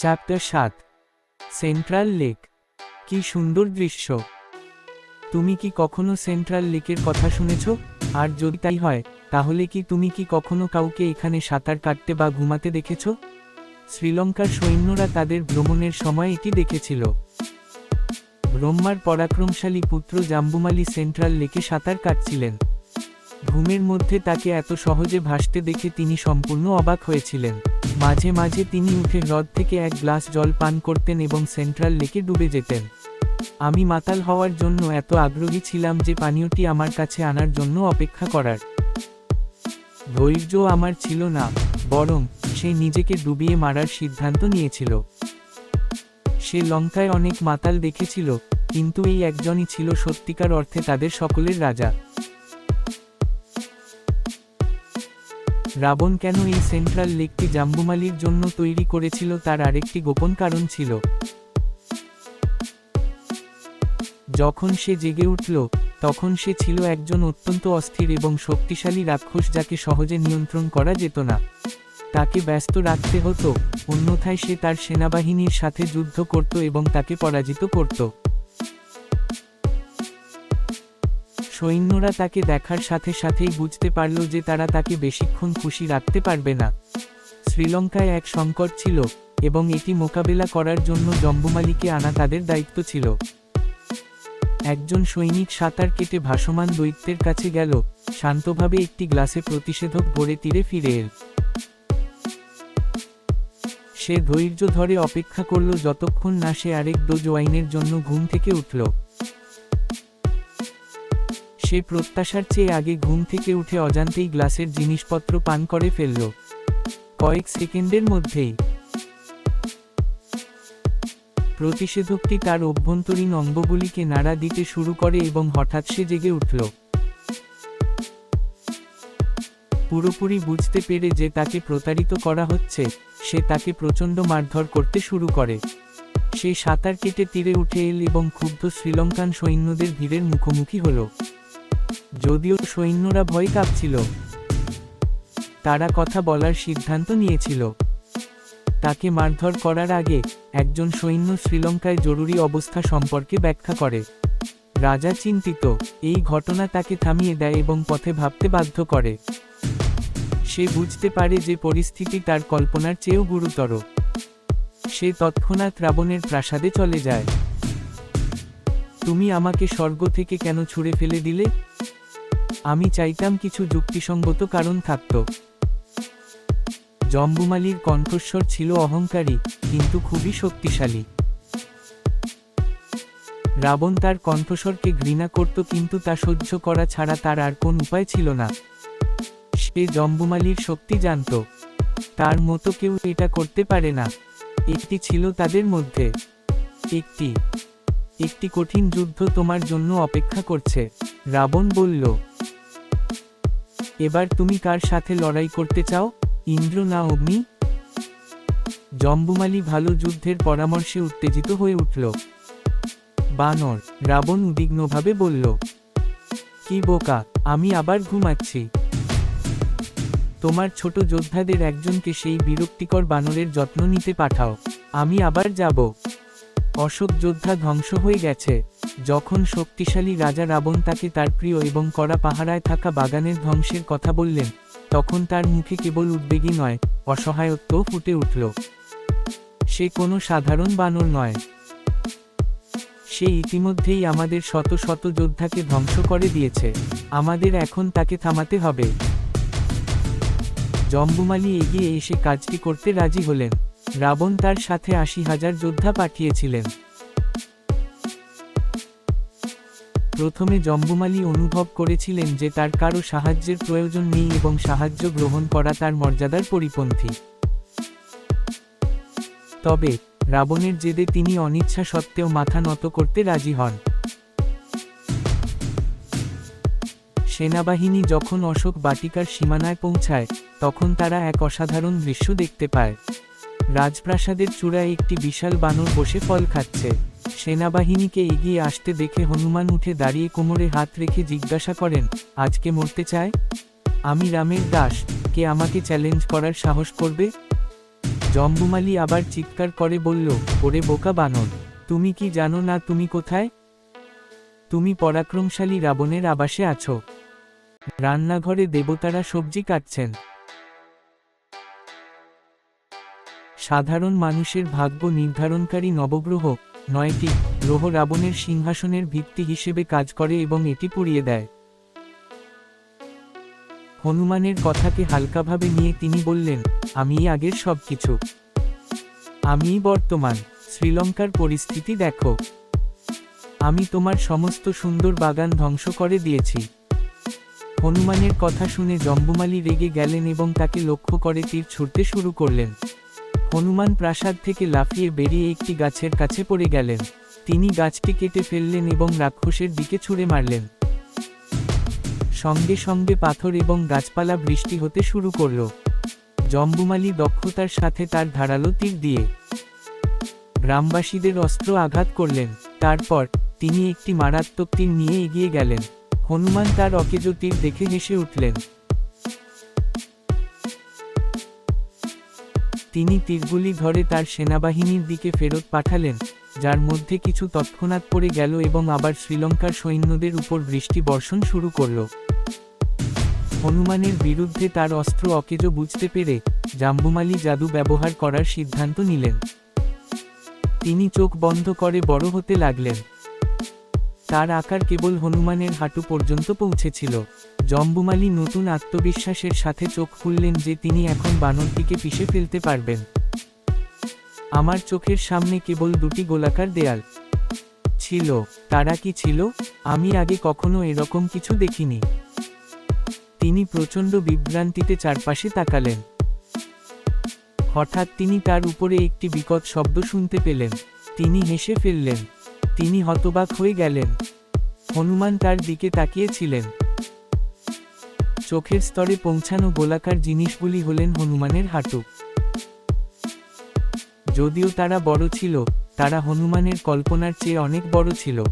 Chapter সাত central lake কি সুন্দর দৃশ্য। তুমি কি কখনো সেন্ট্রাল লেকের কথা শুনেছ? আর যদি তাই হয়, তাহলে কি তুমি কি কখনো কাউকে এখানে সাঁতার কাটতে বা ঘুমাতে দেখেছ? শ্রীলঙ্কার সৈন্যরা তাদের ভ্রমণের সময় এটি দেখেছিল। ব্রহ্মার পরাক্রমশালী পুত্র জাম্বুমালি সেন্ট্রাল লেকে সাঁতার কাটছিলেন। ঘুমের মধ্যে তাকে এত সহজে ভাসতে দেখে তিনি সম্পূর্ণ অবাক হয়েছিলেন। মাঝে মাঝে তিনি উঠে হ্রদ থেকে এক গ্লাস জল পান করতেন এবং সেন্ট্রাল লেকে ডুবে যেতেন। আমি মাতাল হওয়ার জন্য এত আগ্রহী ছিলাম যে পানীয়টি আমার কাছে আনার জন্য অপেক্ষা করার ধৈর্য আমার ছিল না, বরং সে নিজেকে ডুবিয়ে মারার সিদ্ধান্ত নিয়েছিল। সে লঙ্কায় অনেক মাতাল দেখেছিল, কিন্তু এই একজনই ছিল সত্যিকার অর্থে তাদের সকলের রাজা। রাবণ কেন এই সেন্ট্রাল লেকটি জাম্বুমালির জন্য তৈরি করেছিল তার আরেকটি গোপন কারণ ছিল। যখন সে জেগে উঠল, তখন সে ছিল একজন অত্যন্ত অস্থির এবং শক্তিশালী রাক্ষস যাকে সহজে নিয়ন্ত্রণ করা যেত না। তাকে ব্যস্ত রাখতে হতো, অন্যথায় সে তার সেনাবাহিনীর সাথে যুদ্ধ করত এবং তাকে পরাজিত করত। সৈন্যরা তাকে দেখার সাথে সাথেই বুঝতে পারল যে তারা তাকে বেশিক্ষণ খুশি রাখতে পারবে না। শ্রীলঙ্কায় এক সংকট ছিল এবং এটি মোকাবেলা করার জন্য জম্বুমালিকে আনা তাদের দায়িত্ব ছিল। একজন সৈনিক সাঁতার কেটে ভাসমান দৈত্যের কাছে গেল, শান্তভাবে একটি গ্লাসে প্রতিষেধক ভরে তীরে ফিরে এল। সে ধৈর্য ধরে অপেক্ষা করল যতক্ষণ না সে আরেক ডোজ ওয়াইনের জন্য ঘুম থেকে উঠল। সে প্রত্যাশার চেয়ে আগে ঘুম থেকে উঠে অজান্তেই গ্লাসের জিনিসপত্র পান করে ফেলল। কয়েক সেকেন্ডের মধ্যেই। প্রতিষেধকটি তার অভ্যন্তরীণ অঙ্গগুলিকে নাড়া দিতে শুরু করে এবং হঠাৎ সে জেগে উঠল। পুরোপুরি বুঝতে পেরে যে তাকে প্রতারিত করা হচ্ছে, সে তাকে প্রচণ্ড মারধর করতে শুরু করে। সে সাঁতার কেটে তীরে উঠে এল এবং ক্ষুব্ধ শ্রীলঙ্কান সৈন্যদের ভিড়ের মুখোমুখি হল। যদিও সৈন্যরা ভয় কাঁপছিল। তারা কথা বলার সিদ্ধান্ত নিয়েছিল। তাকে মারধর করার আগে একজন সৈন্য শ্রীলঙ্কায় জরুরি অবস্থা সম্পর্কে ব্যাখ্যা করে। রাজা চিন্তিত, এই ঘটনা তাকে থামিয়ে দেয় এবং পথে ভাবতে বাধ্য করে। সে বুঝতে পারে যে পরিস্থিতি তার কল্পনার চেয়েও গুরুতর। সে তৎক্ষণাৎ রাবণের প্রাসাদে চলে যায়। তুমি আমাকে স্বর্গ থেকে কেন ছুঁড়ে ফেলে দিলে? আমি চাইতাম কিছু যুক্তিসঙ্গত কারণ থাকত। জম্বুমালির কণ্ঠস্বর ছিল অহংকারী, কিন্তু খুবই শক্তিশালী। রাবণ তার কণ্ঠস্বরকে ঘৃণা করত, কিন্তু তা সহ্য করা ছাড়া তার আর কোন উপায় ছিল না। সে জম্বুমালির শক্তি জানত। তার মতো কেউ এটা করতে পারে না। একটি ছিল তাদের মধ্যে। একটি। একটি কঠিন যুদ্ধ তোমার জন্য অপেক্ষা করছে। রাবণ বলল এবার তুমি কার সাথে লড়াই করতে চাও? ইন্দ্র না অগ্নি? জম্বুমালি ভালো যুদ্ধের পরামর্শে উত্তেজিত হয়ে উঠল। বানর, রাবণ উদ্বিগ্নভাবে বলল, কি বোকা, আমি আবার ঘুমাচ্ছি। তোমার ছোট যোদ্ধাদের একজনকে সেই বিরক্তিকর বানরের যত্ন নিতে পাঠাও। আমি আবার যাব। অশোক যোদ্ধা ধ্বংস হয়ে গেছে। যখন শক্তিশালী রাজা রাবণ তাকে তার প্রিয় এবং কড়া পাহারায় থাকা বাগানের ধ্বংসের কথা বললেন, তখন তার মুখে কেবল উদ্বেগী নয়, অসহায়ত্বও ফুটে উঠল। সে কোনো সাধারণ বানর নয়। সে ইতিমধ্যেই আমাদের শত শত যোদ্ধাকে ধ্বংস করে দিয়েছে, আমাদের এখন তাকে থামাতে হবে। জম্বুমালি এগিয়ে এসে কাজটি করতে রাজি হলেন। রাবণ তার সাথে আশি হাজার যোদ্ধা পাঠিয়েছিলেন। প্রথমে জম্বুমালি অনুভব করেছিলেন যে তার কারও সাহায্যের প্রয়োজন নেই এবং সাহায্য গ্রহণ করা তার মর্যাদার পরিপন্থী। তবে, রাবণের জেদে তিনি অনিচ্ছা সত্ত্বেও মাথা নত করতে রাজি হন। সেনাবাহিনী যখন অশোক বাটিকার সীমানায় পৌঁছায়, তখন তারা এক অসাধারণ দৃশ্য দেখতে পায়। রাজপ্রাসাদের চূড়ায় একটি বিশাল বানর বসে ফল খাচ্ছে। সেনাবাহিনীকে এগিয়ে আসতে দেখে হনুমান উঠে দাঁড়িয়ে কোমরে হাত রেখে জিজ্ঞাসা করেন, আজকে মরতে চায়? আমি রামের দাস, কে আমাকে চ্যালেঞ্জ করার সাহস করবে? জম্বুমালি আবার চিৎকার করে বলল, ওরে বোকা বানর, তুমি কি জানো না তুমি কোথায়? তুমি পরাক্রমশালী রাবণের আবাসে আছো। রান্নাঘরে দেবতারা সবজি কাটছেন। সাধারণ মানুষের ভাগ্য নির্ধারণকারী নবগ্রহ নয়টি গ্রহ রাবণের সিংহাসনের ভিত্তি হিসেবে কাজ করে এবং এটি পুড়িয়ে দেয়। হনুমানের কথাকে হালকাভাবে নিয়ে তিনি বললেন, আমিই আগের সবকিছু। আমিই বর্তমান। শ্রীলঙ্কার পরিস্থিতি দেখো। আমি তোমার সমস্ত সুন্দর বাগান ধ্বংস করে দিয়েছি। হনুমানের কথা শুনে জম্বুমালি রেগে গেলেন এবং তাকে লক্ষ্য করে তীর ছুটতে শুরু করলেন। হনুমান প্রাসাদ থেকে লাফিয়ে বেরিয়ে একটি গাছের কাছে পড়ে গেলেন। তিনি গাছটি কেটে ফেললেন এবং রাক্ষসের দিকে ছুঁড়ে মারলেন। সঙ্গে সঙ্গে পাথর এবং গাছপালা বৃষ্টি হতে শুরু করল। জম্বুমালি দক্ষতার সাথে তার ধারালো তীর দিয়ে গ্রামবাসীদের অস্ত্র আঘাত করলেন। তারপর তিনি একটি মারাত্মক তীর নিয়ে এগিয়ে গেলেন। হনুমান তার অকেজ তীর দেখে হেসে উঠলেন। তিনি তীরগুলি ধরে তার সেনাবাহিনীর দিকে ফেরত পাঠালেন, যার মধ্যে কিছু তৎক্ষণাৎ পড়ে গেল এবং আবার শ্রীলঙ্কার সৈন্যদের উপর বৃষ্টি বর্ষণ শুরু করল। হনুমানের বিরুদ্ধে তার অস্ত্র অকেজ বুঝতে পেরে জাম্বুমালি জাদু ব্যবহার করার সিদ্ধান্ত নিলেন। তিনি চোখ বন্ধ করে বড় হতে লাগলেন। তার আকার কেবল হনুমানের হাঁটু পর্যন্ত পৌঁছেছিল। জম্বুমালি নতুন আত্মবিশ্বাসের সাথে চোখ খুললেন যে তিনি এখন বানরটিকে পিষে ফেলতে পারবেন। আমার চোখের সামনে কেবল দুটি গোলাকার দেয়াল। ছিল। তারা কি ছিল? আমি আগে কখনো এরকম কিছু দেখিনি। তিনি প্রচণ্ড বিভ্রান্তিতে চারপাশে তাকালেন। হঠাৎ তিনি তার উপরে একটি বিকট শব্দ শুনতে পেলেন। তিনি হেসে ফেললেন তিনি হতবাক হয়ে গেলেন। হনুমান তার দিকে তাকিয়েছিলেন। চোখের স্তরে পৌঁছানো গোলাকার জিনিসগুলি হলেন হনুমানের হাঁটু। যদিও তারা বড় ছিল, তারা হনুমানের কল্পনার চেয়ে অনেক বড় ছিল।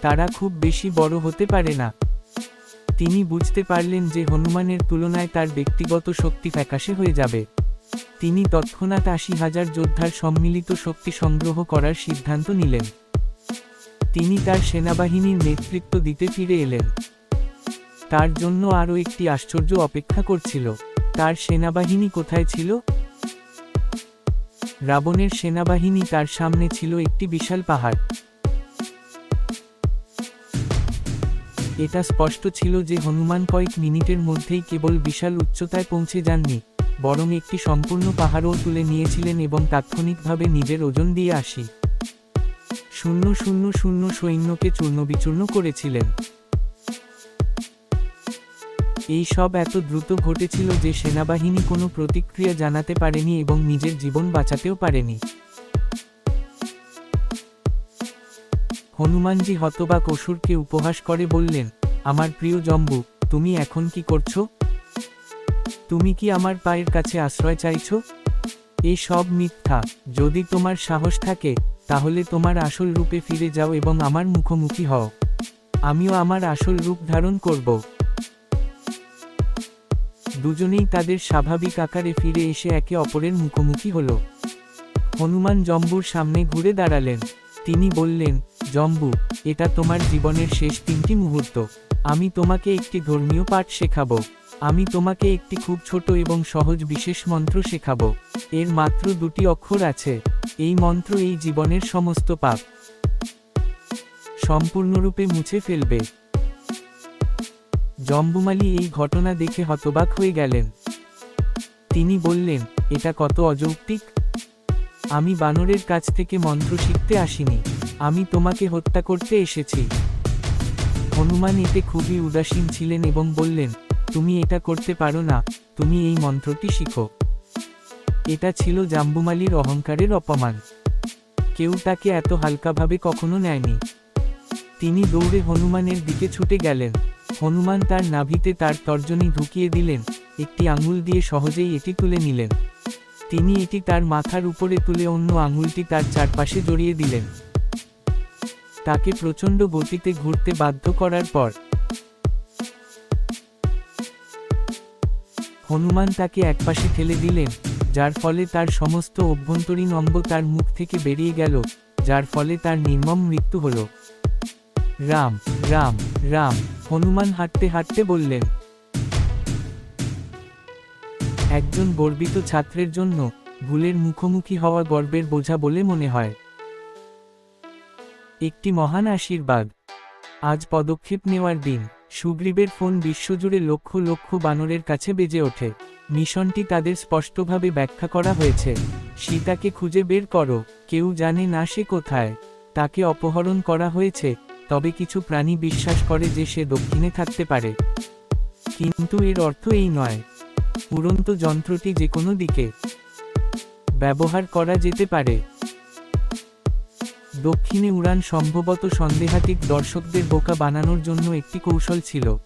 তারা খুব বেশি বড় হতে পারে না। তিনি বুঝতে পারলেন যে হনুমানের তুলনায় তার ব্যক্তিগত শক্তি ফ্যাকাশে হয়ে যাবে। তিনি তৎক্ষণাৎ আশি হাজার যোদ্ধার সম্মিলিত শক্তি সংগ্রহ করার সিদ্ধান্ত নিলেন। তিনি তার সেনাবাহিনীর নেতৃত্ব দিতে ফিরে এলেন। তার জন্য আরও একটি আশ্চর্য অপেক্ষা করছিল। তার সেনাবাহিনী কোথায় ছিল? রাবণের সেনাবাহিনী তার সামনে ছিল একটি বিশাল পাহাড়। এটা স্পষ্ট ছিল যে হনুমান কয়েক মিনিটের মধ্যেই কেবল বিশাল উচ্চতায় পৌঁছে যাননি, বরং একটি সম্পূর্ণ পাহাড়ও তুলে নিয়েছিলেন এবং তাৎক্ষণিকভাবে নিজের ওজন দিয়ে আসি। শূন্য শূন্য শূন্য, সৈন্যকে চূর্ণবিচূর্ণ করেছিলেন। এই সব এত দ্রুত ঘটেছিল যে সেনাবাহিনী কোনো প্রতিক্রিয়া জানাতে পারেনি এবং নিজের জীবন বাঁচাতেও পারেনি। হনুমানজি হতবাক অসুরকে উপহাস করে বললেন, আমার প্রিয় জম্বু, তুমি এখন কি করছ? তুমি কি আমার পায়ের কাছে আশ্রয় চাইছ? এ সব মিথ্যা। যদি তোমার সাহস থাকে তাহলে তোমার আসল রূপে ফিরে যাও এবং আমার মুখোমুখি হও। আমিও আমার আসল রূপ ধারণ করব। দুজনেই তাদের স্বাভাবিক আকারে ফিরে এসে একে অপরের মুখোমুখি হল। হনুমান জম্বুর সামনে ঘুরে দাঁড়ালেন। তিনি বললেন, জম্বু, এটা তোমার জীবনের শেষ তিনটি মুহূর্ত। আমি তোমাকে একটি ধর্মীয় পাঠ শেখাবো। আমি তোমাকে একটি খুব ছোট এবং সহজ বিশেষ মন্ত্র শেখাবো। এর মাত্র দুটি অক্ষর আছে। এই মন্ত্র এই জীবনের সমস্ত পাপ। সম্পূর্ণরূপে মুছে ফেলবে। জম্বুমালি এই ঘটনা দেখে হতবাক হয়ে গেলেন। তিনি বললেন, এটা কত অযৌক্তিক? আমি বানরের কাছ থেকে মন্ত্র শিখতে আসিনি। আমি তোমাকে হত্যা করতে এসেছি। হনুমান এতে খুবই উদাসীন ছিলেন এবং বললেন তুমি এটা করতে পারো না, তুমি এই মন্ত্রটি শিখো। এটা ছিল জাম্বুমালির অহংকারের অপমান। কেউ তাকে এত হালকাভাবে কখনো নেয়নি। তিনি দৌড়ে হনুমানের দিকে ছুটে গেলেন। হনুমান তার নাভিতে তার তর্জনী ঢুকিয়ে দিলেন, একটি আঙুল দিয়ে সহজেই এটি তুলে নিলেন। তিনি এটি তার মাথার উপরে তুলে অন্য আঙুলটি তার চারপাশে জড়িয়ে দিলেন। তাকে প্রচণ্ড গতিতে ঘুরতে বাধ্য করার পর হনুমান তাকে একপাশে ঠেলে দিলেন, যার ফলে তার সমস্ত অভ্যন্তরীণ অঙ্গ তার মুখ থেকে বেরিয়ে গেল, যার ফলে তার নির্মম মৃত্যু হল। রাম রাম রাম, হনুমান হাঁটতে হাঁটতে বললেন, একজন গর্বিত ছাত্রের জন্য ভুলের মুখোমুখি হওয়া গর্বের বোঝা বলে মনে হয়। একটি মহান আশীর্বাদ। আজ পদক্ষেপ নেওয়ার দিন। সুগ্রীবের ফোন বিশ্বজুড়ে লক্ষ লক্ষ বানরের কাছে বেজে ওঠে। মিশনটি তাদের স্পষ্টভাবে ব্যাখ্যা করা হয়েছে। সীতাকে খুঁজে বের করো, কেউ জানে না সে কোথায়। তাকে অপহরণ করা হয়েছে, তবে কিছু প্রাণী বিশ্বাস করে যে সে দক্ষিণে থাকতে পারে। কিন্তু এর অর্থ এই নয়। উড়ন্ত যন্ত্রটি যে কোনো দিকে ব্যবহার করা যেতে পারে। দক্ষিণে উড়ান সম্ভবত সন্দেহাতীত দর্শকদের বোকা বানানোর জন্য একটি কৌশল ছিল।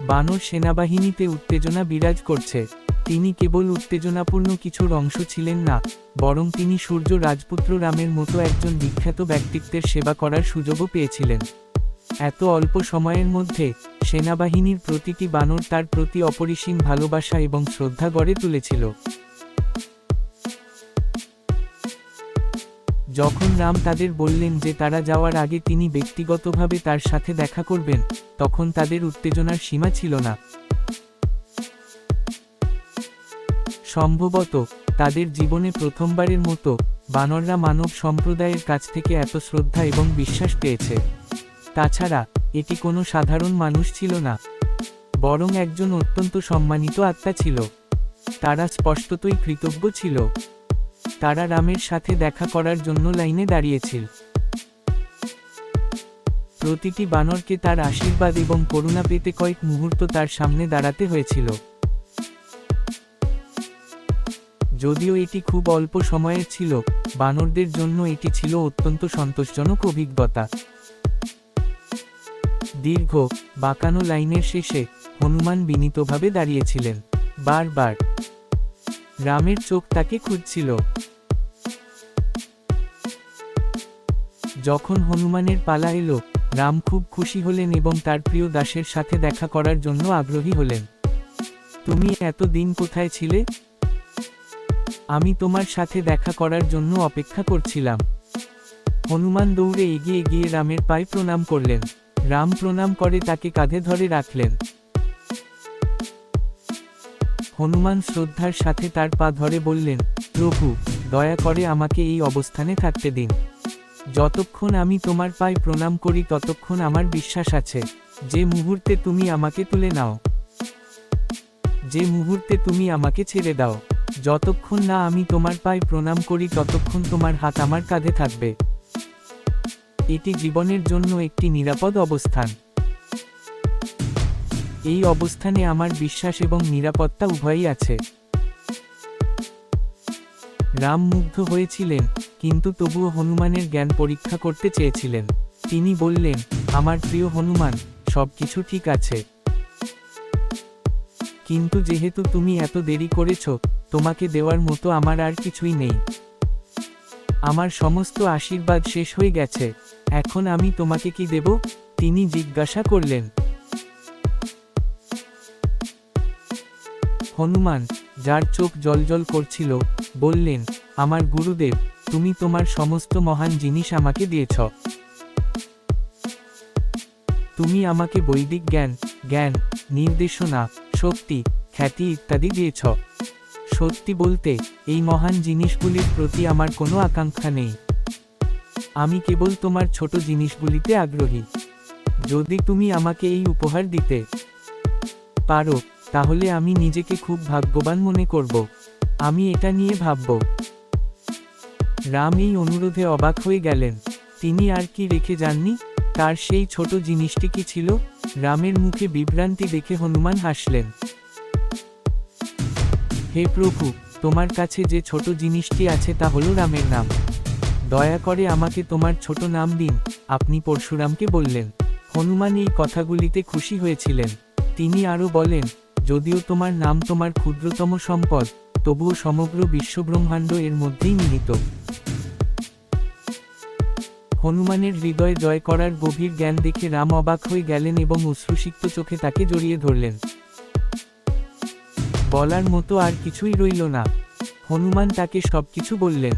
বানর সেনাবাহিনীতে উত্তেজনা বিরাজ করছে। তিনি কেবল উত্তেজনাপূর্ণ কিছুর অংশ ছিলেন না, বরং তিনি সূর্য রাজপুত্র রামের মতো একজন বিখ্যাত ব্যক্তিত্বের সেবা করার সুযোগও পেয়েছিলেন। এত অল্প সময়ের মধ্যে সেনাবাহিনীর প্রতিটি বানর তার প্রতি অপরিসীম ভালোবাসা এবং শ্রদ্ধা গড়ে তুলেছিল। যখন রাম তাদের বললেন যে তারা যাওয়ার আগে তিনি ব্যক্তিগতভাবে তার সাথে দেখা করবেন, তখন তাদের উত্তেজনার সীমা ছিল না। সম্ভবত, তাদের জীবনে প্রথমবারের মতো, বানররা মানব সম্প্রদায়ের কাছ থেকে এত শ্রদ্ধা এবং বিশ্বাস পেয়েছে। তাছাড়া, এটি কোনো সাধারণ মানুষ ছিল না। বরং একজন অত্যন্ত সম্মানিত আত্মা ছিল। তারা স্পষ্টতই কৃতজ্ঞ ছিল। তারা রামের সাথে দেখা করার জন্য লাইনে দাঁড়িয়েছিল। প্রতিটি বানরকে তার আশীর্বাদ এবং করুণা পেতে কয়েক মুহূর্ত তার সামনে দাঁড়াতে হয়েছিল। যদিও এটি খুব অল্প সময়ের ছিল, বানরদের জন্য এটি ছিল অত্যন্ত সন্তোষজনক অভিজ্ঞতা। দীর্ঘ, বাঁকানো লাইনের শেষে হনুমান বিনীতভাবে দাঁড়িয়েছিলেন। বারবার রামের চোখ তাকে খুঁজছিল। যখন হনুমানের পালা এলো, রাম খুব খুশি হলেন এবং তার প্রিয় দাসের সাথে দেখা করার জন্য আগ্রহী হলেন। তুমি এত দিন কোথায় ছিলে? আমি তোমার সাথে দেখা করার জন্য অপেক্ষা করছিলাম। হনুমান দৌড়ে এগিয়ে গিয়ে রামের পায়ে প্রণাম করলেন। রাম প্রণাম করে তাকে কাঁধে ধরে রাখলেন। হনুমান শ্রদ্ধার সাথে তার পা ধরে বললেন, প্রভু, দয়া করে আমাকে এই অবস্থানে থাকতে দিন। যতক্ষণ আমি তোমার পায়ে প্রণাম করি ততক্ষণ আমার বিশ্বাস আছে। যে মুহূর্তে তুমি আমাকে তুলে নাও। যে মুহূর্তে তুমি আমাকে ছেড়ে দাও। যতক্ষণ না আমি তোমার পায়ে প্রণাম করি ততক্ষণ তোমার হাত আমার কাঁধে থাকবে। এটি জীবনের জন্য একটি নিরাপদ অবস্থান। এই অবস্থানে আমার বিশ্বাস এবং নিরাপত্তা উভয়ই আছে। রাম মুগ্ধ হয়েছিলেন, কিন্তু তবুও হনুমানের জ্ঞান পরীক্ষা করতে চেয়েছিলেন। তিনি বললেন, আমার প্রিয় হনুমান, সবকিছু ঠিক আছে। কিন্তু যেহেতু তুমি এত দেরি করেছ, তোমাকে দেওয়ার মতো আমার আর কিছুই নেই। আমার সমস্ত আশীর্বাদ শেষ হয়ে গেছে, এখন আমি তোমাকে কি দেব? তিনি জিজ্ঞাসা করলেন। হনুমান যার চোখ জলজল করছিল, বললেন, আমার গুরুদেব, তুমি তোমার সমস্ত মহান জিনিস আমাকে দিয়েছ। তুমি আমাকে বৈদিক জ্ঞান জ্ঞান, নির্দেশনা, শক্তি, খ্যাতি ইত্যাদি দিয়েছ। সত্যি বলতে, এই মহান জিনিসগুলির প্রতি আমার কোনো আকাঙ্ক্ষা নেই। আমি কেবল তোমার ছোট জিনিসগুলিতে আগ্রহী। যদি তুমি আমাকে এই উপহার দিতে পারো তাহলে আমি নিজেকে খুব ভাগ্যবান মনে করব। আমি এটা নিয়ে ভাবব। রাম এই অনুরোধে অবাক হয়ে গেলেন। তিনি আর কি রেখে যাননি? তার সেই ছোট জিনিসটি কি ছিল? রামের মুখে বিভ্রান্তি দেখে হনুমান হাসলেন। হে প্রভু, তোমার কাছে যে ছোট জিনিসটি আছে তা হলো রামের নাম। দয়া করে আমাকে তোমার ছোট নাম দিন, আপনি পরশুরামকে বললেন। হনুমান এই কথাগুলিতে খুশি হয়েছিলেন। তিনি আরও বলেন যদিও তোমার নাম তোমার ক্ষুদ্রতম সম্পদ, তবুও সমগ্র বিশ্বব্রহ্মাণ্ড এর মধ্যেই নিহিত। হনুমানের হৃদয় জয় করার গভীর জ্ঞান দেখে রাম অবাক হয়ে গেলেন এবং অশ্রুসিক্ত চোখে তাকে জড়িয়ে ধরলেন। বলার মতো আর কিছুই রইল না। হনুমান তাকে সবকিছু বললেন।